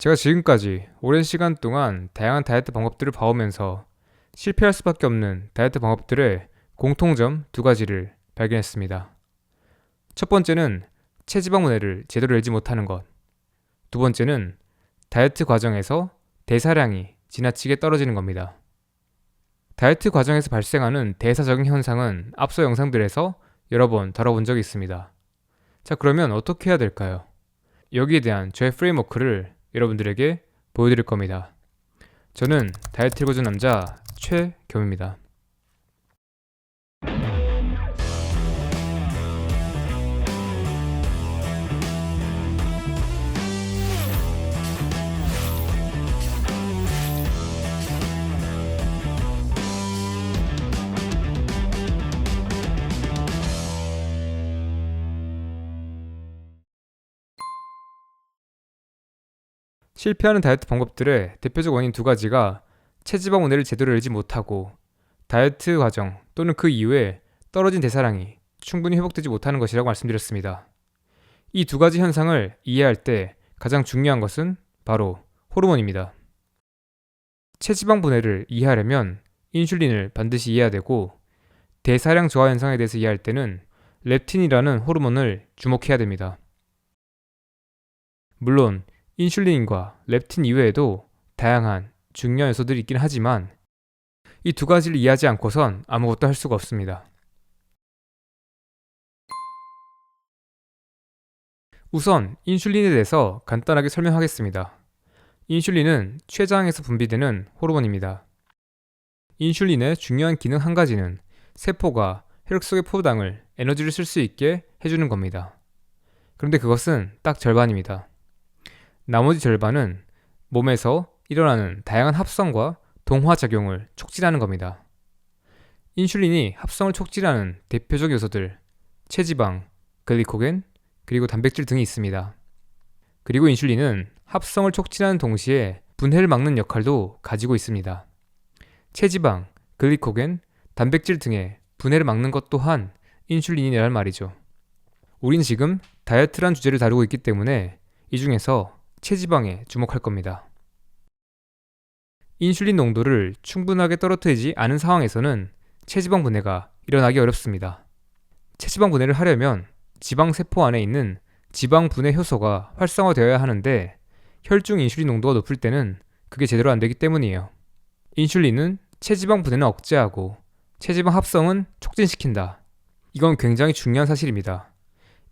제가 지금까지 오랜 시간 동안 다양한 다이어트 방법들을 봐오면서 실패할 수밖에 없는 다이어트 방법들의 공통점 두 가지를 발견했습니다. 첫 번째는 체지방 분해를 제대로 내지 못하는 것. 두 번째는 다이어트 과정에서 대사량이 지나치게 떨어지는 겁니다. 다이어트 과정에서 발생하는 대사적인 현상은 앞서 영상들에서 여러 번 다뤄본 적이 있습니다. 자, 그러면 어떻게 해야 될까요? 여기에 대한 저의 프레임워크를 여러분들에게 보여드릴 겁니다. 저는 다이어트 일고주 남자 최겸입니다. 실패하는 다이어트 방법들의 대표적 원인 두 가지가 체지방 원회를 제대로 열지 못하고 다이어트 과정 또는 그 이후에 떨어진 대사량이 충분히 회복되지 못하는 것이라고 말씀드렸습니다. 이 두 가지 현상을 이해할 때 가장 중요한 것은 바로 호르몬입니다. 체지방 분해를 이해하려면 인슐린을 반드시 이해해야 되고 대사량 저하 현상에 대해서 이해할 때는 렙틴이라는 호르몬을 주목해야 됩니다. 물론 인슐린과 렙틴 이외에도 다양한 중요한 요소들이 있긴 하지만 이 두 가지를 이해하지 않고선 아무것도 할 수가 없습니다. 우선 인슐린에 대해서 간단하게 설명하겠습니다. 인슐린은 췌장에서 분비되는 호르몬입니다. 인슐린의 중요한 기능 한 가지는 세포가 혈액 속의 포도당을 에너지를 쓸 수 있게 해주는 겁니다. 그런데 그것은 딱 절반입니다. 나머지 절반은 몸에서 일어나는 다양한 합성과 동화 작용을 촉진하는 겁니다. 인슐린이 합성을 촉진하는 대표적 요소들 체지방, 글리코겐, 그리고 단백질 등이 있습니다. 그리고 인슐린은 합성을 촉진하는 동시에 분해를 막는 역할도 가지고 있습니다. 체지방, 글리코겐, 단백질 등의 분해를 막는 것 또한 인슐린이란 말이죠. 우린 지금 다이어트란 주제를 다루고 있기 때문에 이 중에서 체지방에 주목할 겁니다. 인슐린 농도를 충분하게 떨어뜨리지 않은 상황에서는 체지방 분해가 일어나기 어렵습니다. 체지방 분해를 하려면 지방 세포 안에 있는 지방 분해 효소가 활성화되어야 하는데 혈중 인슐린 농도가 높을 때는 그게 제대로 안 되기 때문이에요. 인슐린은 체지방 분해는 억제하고 체지방 합성은 촉진시킨다. 이건 굉장히 중요한 사실입니다.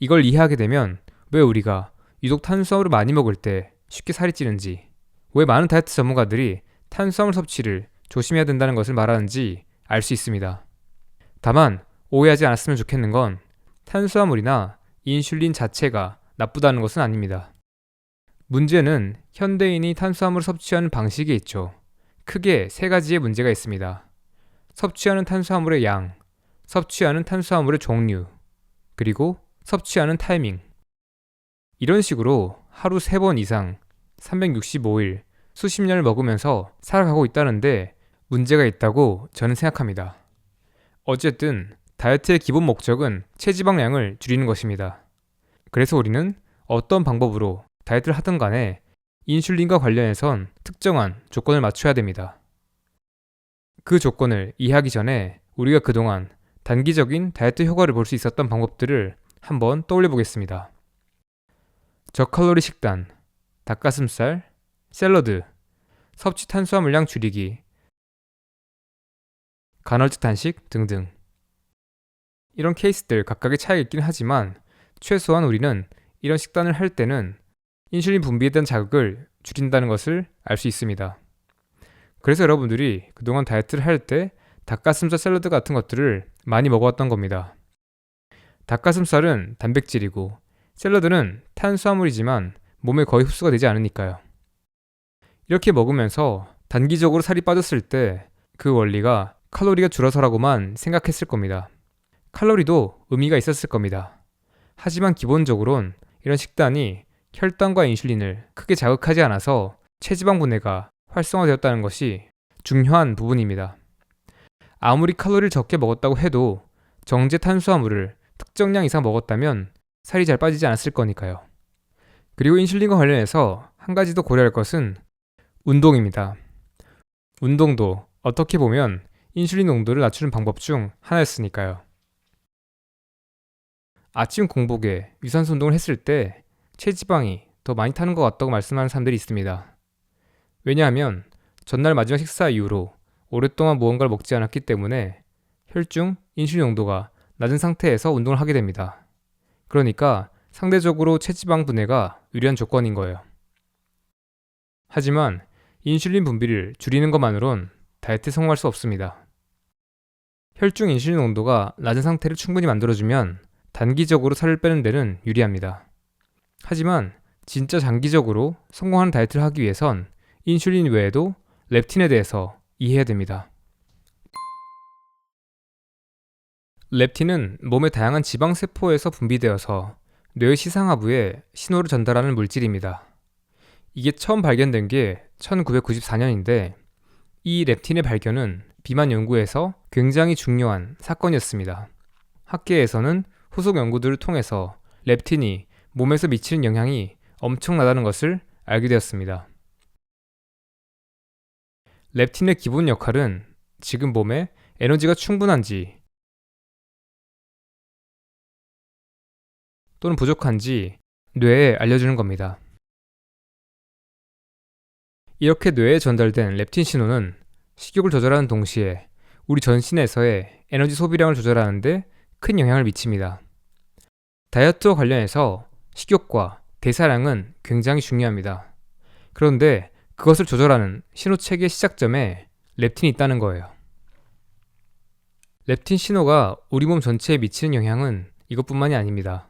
이걸 이해하게 되면 왜 우리가 유독 탄수화물을 많이 먹을 때 쉽게 살이 찌는지, 왜 많은 다이어트 전문가들이 탄수화물 섭취를 조심해야 된다는 것을 말하는지 알 수 있습니다. 다만 오해하지 않았으면 좋겠는 건 탄수화물이나 인슐린 자체가 나쁘다는 것은 아닙니다. 문제는 현대인이 탄수화물을 섭취하는 방식에 있죠. 크게 세 가지의 문제가 있습니다. 섭취하는 탄수화물의 양, 섭취하는 탄수화물의 종류, 그리고 섭취하는 타이밍. 이런 식으로 하루 3번 이상 365일 수십 년을 먹으면서 살아가고 있다는데 문제가 있다고 저는 생각합니다. 어쨌든 다이어트의 기본 목적은 체지방량을 줄이는 것입니다. 그래서 우리는 어떤 방법으로 다이어트를 하든 간에 인슐린과 관련해선 특정한 조건을 맞춰야 됩니다. 그 조건을 이해하기 전에 우리가 그동안 단기적인 다이어트 효과를 볼 수 있었던 방법들을 한번 떠올려 보겠습니다. 저칼로리 식단, 닭가슴살, 샐러드, 섭취 탄수화물량 줄이기, 간헐적 단식 등등. 이런 케이스들 각각의 차이가 있긴 하지만 최소한 우리는 이런 식단을 할 때는 인슐린 분비에 대한 자극을 줄인다는 것을 알 수 있습니다. 그래서 여러분들이 그동안 다이어트를 할 때 닭가슴살 샐러드 같은 것들을 많이 먹어왔던 겁니다. 닭가슴살은 단백질이고 샐러드는 탄수화물이지만 몸에 거의 흡수가 되지 않으니까요. 이렇게 먹으면서 단기적으로 살이 빠졌을 때 그 원리가 칼로리가 줄어서라고만 생각했을 겁니다. 칼로리도 의미가 있었을 겁니다. 하지만 기본적으론 이런 식단이 혈당과 인슐린을 크게 자극하지 않아서 체지방 분해가 활성화되었다는 것이 중요한 부분입니다. 아무리 칼로리를 적게 먹었다고 해도 정제 탄수화물을 특정량 이상 먹었다면 살이 잘 빠지지 않았을 거니까요. 그리고 인슐린과 관련해서 한 가지 더 고려할 것은 운동입니다. 운동도 어떻게 보면 인슐린 농도를 낮추는 방법 중 하나였으니까요. 아침 공복에 유산소 운동을 했을 때 체지방이 더 많이 타는 것 같다고 말씀하는 사람들이 있습니다. 왜냐하면 전날 마지막 식사 이후로 오랫동안 무언가를 먹지 않았기 때문에 혈중 인슐린 농도가 낮은 상태에서 운동을 하게 됩니다. 그러니까 상대적으로 체지방 분해가 유리한 조건인 거예요. 하지만 인슐린 분비를 줄이는 것만으론 다이어트에 성공할 수 없습니다. 혈중 인슐린 농도가 낮은 상태를 충분히 만들어주면 단기적으로 살을 빼는 데는 유리합니다. 하지만 진짜 장기적으로 성공하는 다이어트를 하기 위해선 인슐린 외에도 렙틴에 대해서 이해해야 됩니다. 렙틴은 몸의 다양한 지방 세포에서 분비되어서 뇌의 시상하부에 신호를 전달하는 물질입니다. 이게 처음 발견된 게 1994년인데 이 렙틴의 발견은 비만 연구에서 굉장히 중요한 사건이었습니다. 학계에서는 후속 연구들을 통해서 렙틴이 몸에서 미치는 영향이 엄청나다는 것을 알게 되었습니다. 렙틴의 기본 역할은 지금 몸에 에너지가 충분한지 또는 부족한지 뇌에 알려주는 겁니다. 이렇게 뇌에 전달된 렙틴 신호는 식욕을 조절하는 동시에 우리 전신에서의 에너지 소비량을 조절하는데 큰 영향을 미칩니다. 다이어트와 관련해서 식욕과 대사량은 굉장히 중요합니다. 그런데 그것을 조절하는 신호체계 시작점에 렙틴이 있다는 거예요. 렙틴 신호가 우리 몸 전체에 미치는 영향은 이것뿐만이 아닙니다.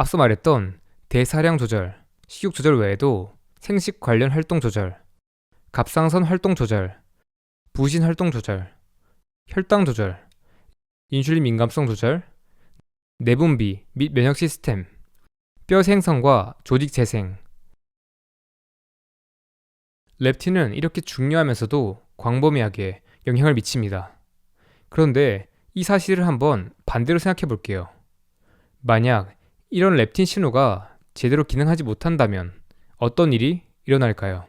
앞서 말했던 대사량 조절, 식욕 조절 외에도 생식 관련 활동 조절, 갑상선 활동 조절, 부신 활동 조절, 혈당 조절, 인슐린 민감성 조절, 내분비 및 면역 시스템, 뼈 생성과 조직 재생. 렙틴은 이렇게 중요하면서도 광범위하게 영향을 미칩니다. 그런데 이 사실을 한번 반대로 생각해 볼게요. 만약 이런 렙틴 신호가 제대로 기능하지 못한다면 어떤 일이 일어날까요?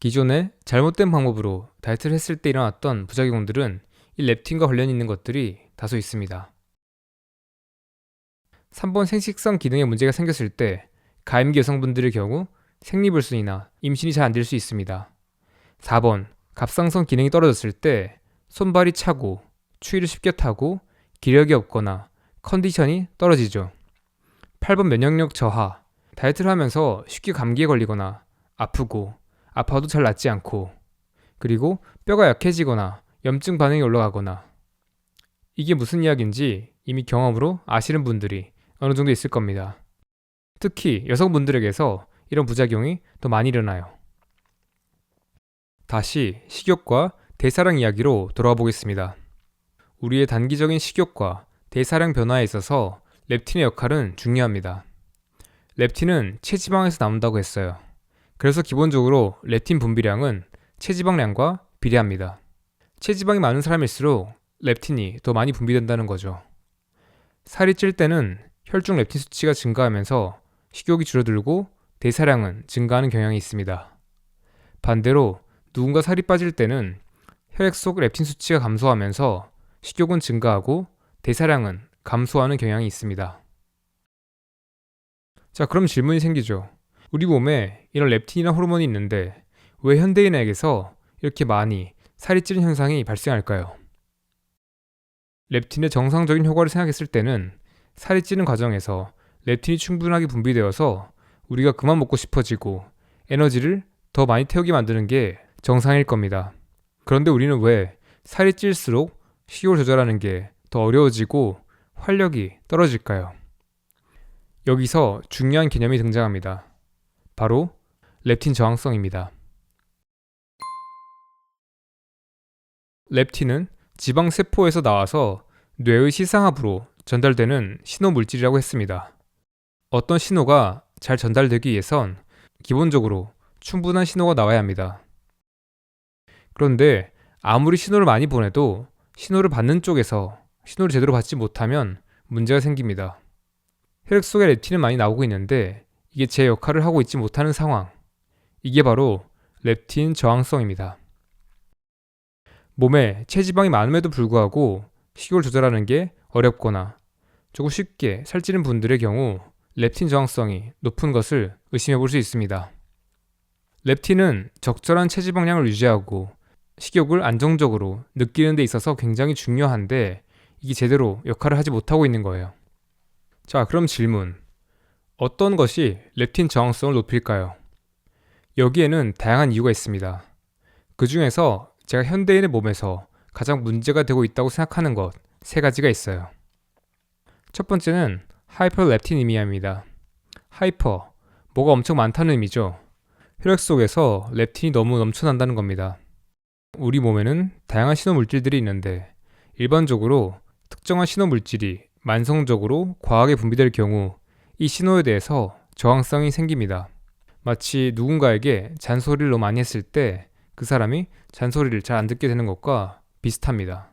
기존에 잘못된 방법으로 다이어트를 했을 때 일어났던 부작용들은 이 렙틴과 관련 있는 것들이 다소 있습니다. 3번 생식성 기능에 문제가 생겼을 때 가임기 여성분들의 경우 생리불순이나 임신이 잘 안 될 수 있습니다. 4번 갑상선 기능이 떨어졌을 때 손발이 차고 추위를 쉽게 타고 기력이 없거나 컨디션이 떨어지죠. 8번 면역력 저하 다이어트를 하면서 쉽게 감기에 걸리거나 아프고 아파도 잘 낫지 않고 그리고 뼈가 약해지거나 염증 반응이 올라가거나 이게 무슨 이야기인지 이미 경험으로 아시는 분들이 어느 정도 있을 겁니다. 특히 여성분들에게서 이런 부작용이 더 많이 일어나요. 다시 식욕과 대사량 이야기로 돌아와 보겠습니다. 우리의 단기적인 식욕과 대사량 변화에 있어서 렙틴의 역할은 중요합니다. 렙틴은 체지방에서 나온다고 했어요. 그래서 기본적으로 렙틴 분비량은 체지방량과 비례합니다. 체지방이 많은 사람일수록 렙틴이 더 많이 분비된다는 거죠. 살이 찔 때는 혈중 렙틴 수치가 증가하면서 식욕이 줄어들고 대사량은 증가하는 경향이 있습니다. 반대로 누군가 살이 빠질 때는 혈액 속 렙틴 수치가 감소하면서 식욕은 증가하고 대사량은 감소하는 경향이 있습니다. 자, 그럼 질문이 생기죠. 우리 몸에 이런 렙틴이나 호르몬이 있는데 왜 현대인에게서 이렇게 많이 살이 찌는 현상이 발생할까요? 렙틴의 정상적인 효과를 생각했을 때는 살이 찌는 과정에서 렙틴이 충분하게 분비되어서 우리가 그만 먹고 싶어지고 에너지를 더 많이 태우게 만드는 게 정상일 겁니다. 그런데 우리는 왜 살이 찔수록 식욕을 조절하는 게 더 어려워지고 활력이 떨어질까요? 여기서 중요한 개념이 등장합니다. 바로 렙틴 저항성입니다. 렙틴은 지방 세포에서 나와서 뇌의 시상하부로 전달되는 신호 물질이라고 했습니다. 어떤 신호가 잘 전달되기 위해선 기본적으로 충분한 신호가 나와야 합니다. 그런데 아무리 신호를 많이 보내도 신호를 받는 쪽에서 신호를 제대로 받지 못하면 문제가 생깁니다. 혈액 속에 렙틴은 많이 나오고 있는데 이게 제 역할을 하고 있지 못하는 상황. 이게 바로 렙틴 저항성입니다. 몸에 체지방이 많음에도 불구하고 식욕을 조절하는 게 어렵거나 조금 쉽게 살찌는 분들의 경우 렙틴 저항성이 높은 것을 의심해 볼 수 있습니다. 렙틴은 적절한 체지방량을 유지하고 식욕을 안정적으로 느끼는 데 있어서 굉장히 중요한데 이게 제대로 역할을 하지 못하고 있는 거예요. 자, 그럼 질문. 어떤 것이 렙틴 저항성을 높일까요? 여기에는 다양한 이유가 있습니다. 그 중에서 제가 현대인의 몸에서 가장 문제가 되고 있다고 생각하는 것 세 가지가 있어요. 첫 번째는 하이퍼렙티니미아입니다. 하이퍼, 뭐가 엄청 많다는 의미죠. 혈액 속에서 렙틴이 너무 넘쳐난다는 겁니다. 우리 몸에는 다양한 신호 물질들이 있는데 일반적으로 특정한 신호 물질이 만성적으로 과하게 분비될 경우 이 신호에 대해서 저항성이 생깁니다. 마치 누군가에게 잔소리를 너무 많이 했을 때 그 사람이 잔소리를 잘 안 듣게 되는 것과 비슷합니다.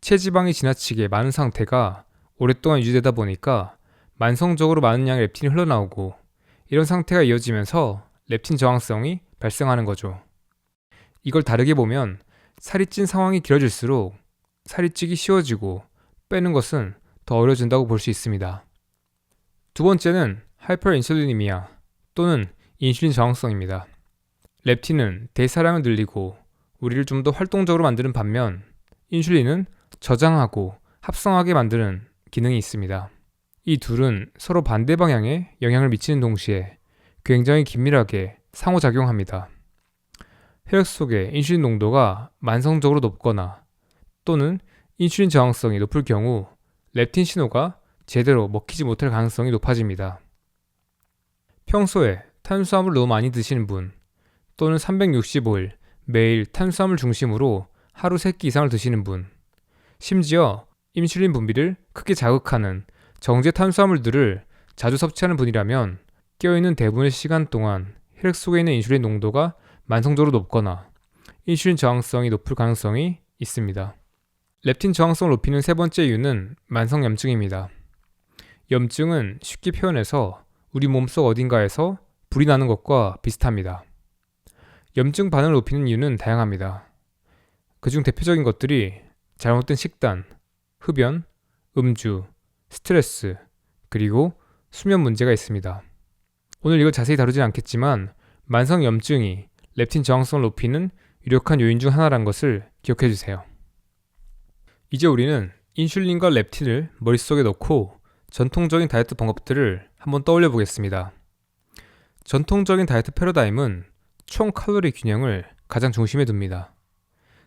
체지방이 지나치게 많은 상태가 오랫동안 유지되다 보니까 만성적으로 많은 양의 렙틴이 흘러나오고 이런 상태가 이어지면서 렙틴 저항성이 발생하는 거죠. 이걸 다르게 보면 살이 찐 상황이 길어질수록 살이 찌기 쉬워지고 빼는 것은 더 어려워진다고 볼 수 있습니다. 두 번째는 하이퍼인슐리니미아 또는 인슐린 저항성입니다. 렙틴은 대사량을 늘리고 우리를 좀 더 활동적으로 만드는 반면 인슐린은 저장하고 합성하게 만드는 기능이 있습니다. 이 둘은 서로 반대 방향에 영향을 미치는 동시에 굉장히 긴밀하게 상호작용합니다. 혈액 속의 인슐린 농도가 만성적으로 높거나 또는 인슐린 저항성이 높을 경우 렙틴 신호가 제대로 먹히지 못할 가능성이 높아집니다. 평소에 탄수화물 너무 많이 드시는 분 또는 365일 매일 탄수화물 중심으로 하루 3끼 이상을 드시는 분 심지어 인슐린 분비를 크게 자극하는 정제 탄수화물들을 자주 섭취하는 분이라면 깨어있는 대부분의 시간 동안 혈액 속에 있는 인슐린 농도가 만성적으로 높거나 인슐린 저항성이 높을 가능성이 있습니다. 렙틴 저항성을 높이는 세 번째 이유는 만성 염증입니다. 염증은 쉽게 표현해서 우리 몸속 어딘가에서 불이 나는 것과 비슷합니다. 염증 반응을 높이는 이유는 다양합니다. 그중 대표적인 것들이 잘못된 식단, 흡연, 음주, 스트레스, 그리고 수면 문제가 있습니다. 오늘 이걸 자세히 다루진 않겠지만 만성 염증이 렙틴 저항성을 높이는 유력한 요인 중 하나란 것을 기억해 주세요. 이제 우리는 인슐린과 렙틴을 머릿속에 넣고 전통적인 다이어트 방법들을 한번 떠올려 보겠습니다. 전통적인 다이어트 패러다임은 총 칼로리 균형을 가장 중심에 둡니다.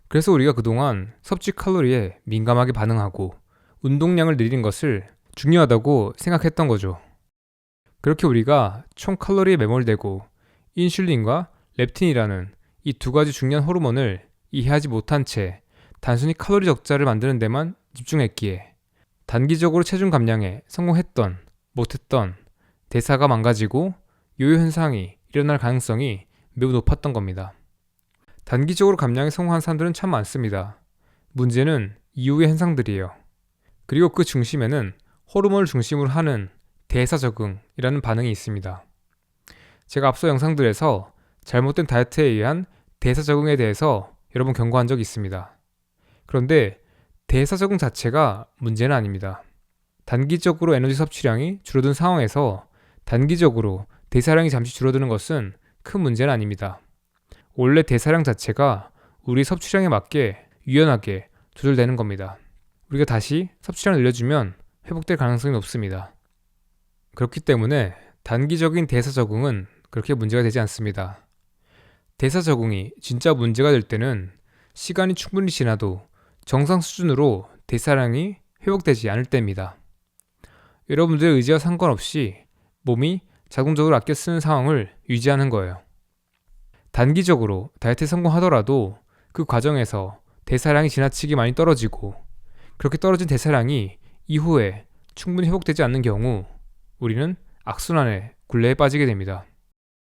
그래서 우리가 그동안 섭취 칼로리에 민감하게 반응하고 운동량을 늘리는 것을 중요하다고 생각했던 거죠. 그렇게 우리가 총 칼로리에 매몰되고 인슐린과 렙틴이라는 이 두 가지 중요한 호르몬을 이해하지 못한 채 단순히 칼로리 적자를 만드는 데만 집중했기에 단기적으로 체중 감량에 성공했던 못했던 대사가 망가지고 요요 현상이 일어날 가능성이 매우 높았던 겁니다. 단기적으로 감량에 성공한 사람들은 참 많습니다. 문제는 이후의 현상들이에요. 그리고 그 중심에는 호르몬을 중심으로 하는 대사 적응이라는 반응이 있습니다. 제가 앞서 영상들에서 잘못된 다이어트에 의한 대사 적응에 대해서 여러 번 경고한 적이 있습니다. 그런데 대사 적응 자체가 문제는 아닙니다. 단기적으로 에너지 섭취량이 줄어든 상황에서 단기적으로 대사량이 잠시 줄어드는 것은 큰 문제는 아닙니다. 원래 대사량 자체가 우리 섭취량에 맞게 유연하게 조절되는 겁니다. 우리가 다시 섭취량을 늘려주면 회복될 가능성이 높습니다. 그렇기 때문에 단기적인 대사 적응은 그렇게 문제가 되지 않습니다. 대사 적응이 진짜 문제가 될 때는 시간이 충분히 지나도 정상 수준으로 대사량이 회복되지 않을 때입니다. 여러분들의 의지와 상관없이 몸이 자동적으로 아껴 쓰는 상황을 유지하는 거예요. 단기적으로 다이어트에 성공하더라도 그 과정에서 대사량이 지나치게 많이 떨어지고 그렇게 떨어진 대사량이 이후에 충분히 회복되지 않는 경우 우리는 악순환의 굴레에 빠지게 됩니다.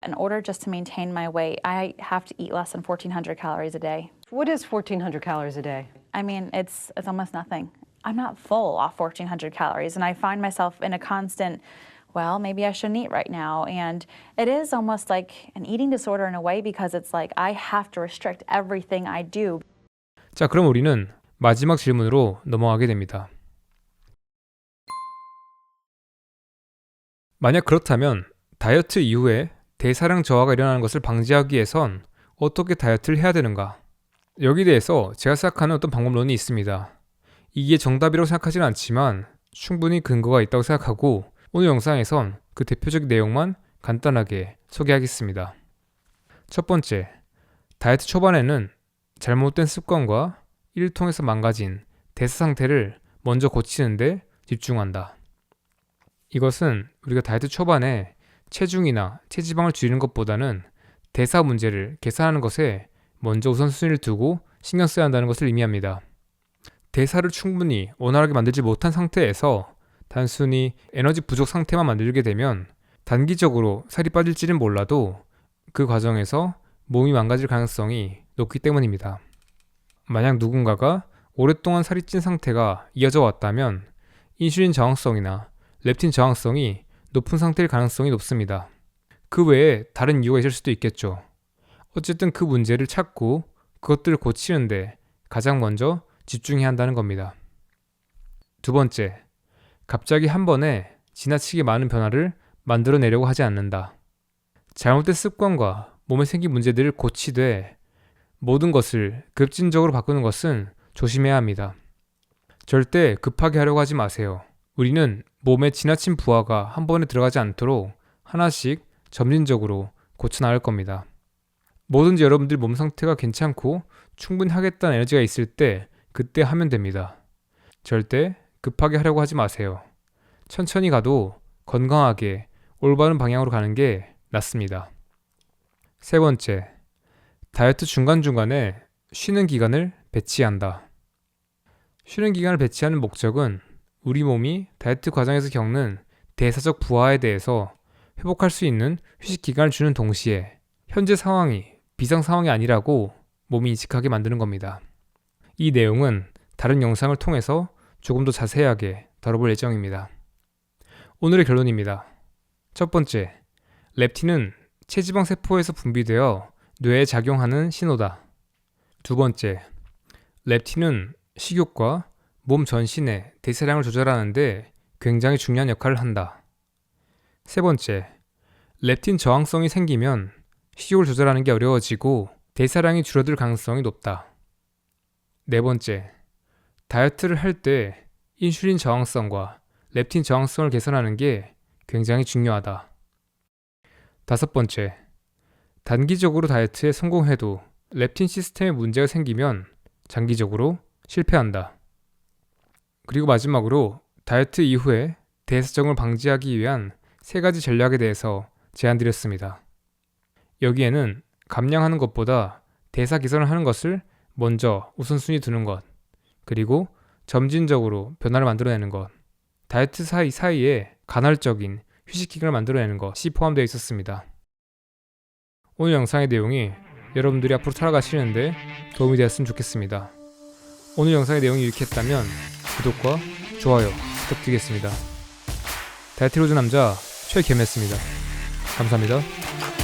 In order just to maintain my weight, I have to eat less than 1,400 calories a day. What is 1,400 calories a day? I mean, it's it's almost nothing. I'm not full off 1,400 calories, and I find myself in a constant. Well, maybe I shouldn't eat right now. And it is almost like an eating disorder in a way because it's like I have to restrict everything I do 자, 그럼 우리는 마지막 질문으로 넘어가게 됩니다. 만약 그렇다면 다이어트 이후에 대사량 저하가 일어나는 것을 방지하기 위해선 어떻게 다이어트를 해야 되는가? 여기 대해서 제가 생각하는 어떤 방법론이 있습니다. 이게 정답이라고 생각하지는 않지만 충분히 근거가 있다고 생각하고 오늘 영상에선 그 대표적인 내용만 간단하게 소개하겠습니다. 첫 번째, 다이어트 초반에는 잘못된 습관과 이를 통해서 망가진 대사 상태를 먼저 고치는데 집중한다. 이것은 우리가 다이어트 초반에 체중이나 체지방을 줄이는 것보다는 대사 문제를 개선하는 것에 먼저 우선순위를 두고 신경 써야 한다는 것을 의미합니다. 대사를 충분히 원활하게 만들지 못한 상태에서 단순히 에너지 부족 상태만 만들게 되면 단기적으로 살이 빠질지는 몰라도 그 과정에서 몸이 망가질 가능성이 높기 때문입니다. 만약 누군가가 오랫동안 살이 찐 상태가 이어져 왔다면 인슐린 저항성이나 렙틴 저항성이 높은 상태일 가능성이 높습니다. 그 외에 다른 이유가 있을 수도 있겠죠. 어쨌든 그 문제를 찾고 그것들을 고치는데 가장 먼저 집중해야 한다는 겁니다. 두 번째, 갑자기 한 번에 지나치게 많은 변화를 만들어내려고 하지 않는다. 잘못된 습관과 몸에 생긴 문제들을 고치되 모든 것을 급진적으로 바꾸는 것은 조심해야 합니다. 절대 급하게 하려고 하지 마세요. 우리는 몸에 지나친 부하가 한 번에 들어가지 않도록 하나씩 점진적으로 고쳐 나갈 겁니다. 뭐든지 여러분들 몸 상태가 괜찮고 충분히 하겠다는 에너지가 있을 때 그때 하면 됩니다. 절대 급하게 하려고 하지 마세요. 천천히 가도 건강하게 올바른 방향으로 가는 게 낫습니다. 세 번째, 다이어트 중간중간에 쉬는 기간을 배치한다. 쉬는 기간을 배치하는 목적은 우리 몸이 다이어트 과정에서 겪는 대사적 부하에 대해서 회복할 수 있는 휴식 기간을 주는 동시에 현재 상황이 비상 상황이 아니라고 몸이 인식하게 만드는 겁니다. 이 내용은 다른 영상을 통해서 조금 더 자세하게 다뤄볼 예정입니다. 오늘의 결론입니다. 첫 번째, 렙틴은 체지방 세포에서 분비되어 뇌에 작용하는 신호다. 두 번째, 렙틴은 식욕과 몸 전신의 대사량을 조절하는데 굉장히 중요한 역할을 한다. 세 번째, 렙틴 저항성이 생기면 식욕을 조절하는 게 어려워지고 대사량이 줄어들 가능성이 높다. 네 번째, 다이어트를 할 때 인슐린 저항성과 렙틴 저항성을 개선하는 게 굉장히 중요하다. 다섯 번째, 단기적으로 다이어트에 성공해도 렙틴 시스템에 문제가 생기면 장기적으로 실패한다. 그리고 마지막으로 다이어트 이후에 대사증을 방지하기 위한 세 가지 전략에 대해서 제안드렸습니다. 여기에는 감량하는 것보다 대사 개선을 하는 것을 먼저 우선순위 두는 것, 그리고 점진적으로 변화를 만들어내는 것, 다이어트 사이 사이에 간헐적인 휴식 기간을 만들어내는 것이 포함되어 있었습니다. 오늘 영상의 내용이 여러분들이 앞으로 살아가시는데 도움이 되었으면 좋겠습니다. 오늘 영상의 내용이 유익했다면 구독과 좋아요 부탁드리겠습니다. 다이어트 로즈 남자 최겸이었습니다. 감사합니다.